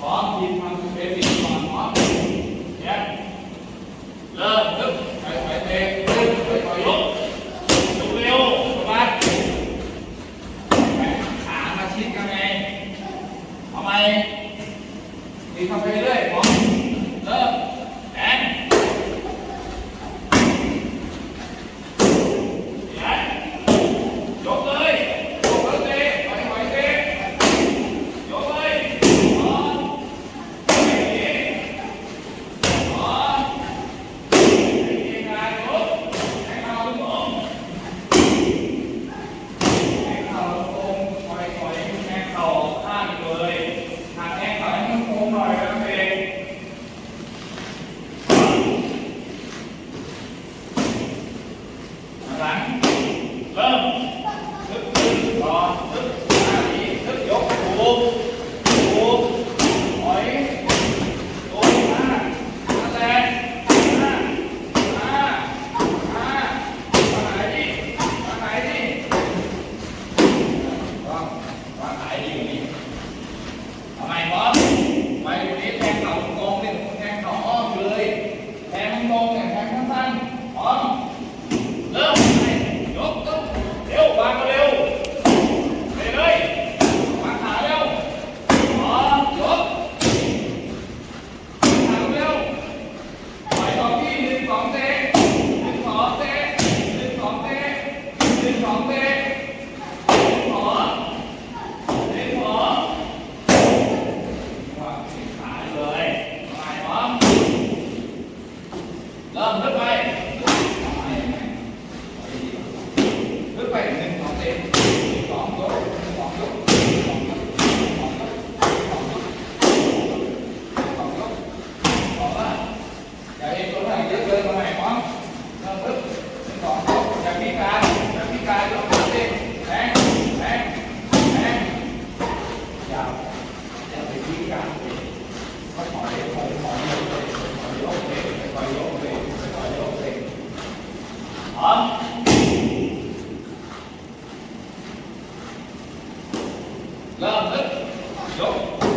ขอทีมทำเบสิกก่อนขอแยกเริ่มปึ๊บไปไปเตะปึ๊บไปต่อยุกลุกเร็วสบายขามาชิดกันไงทำไม Vai. Vamos. 아, Love it. Go.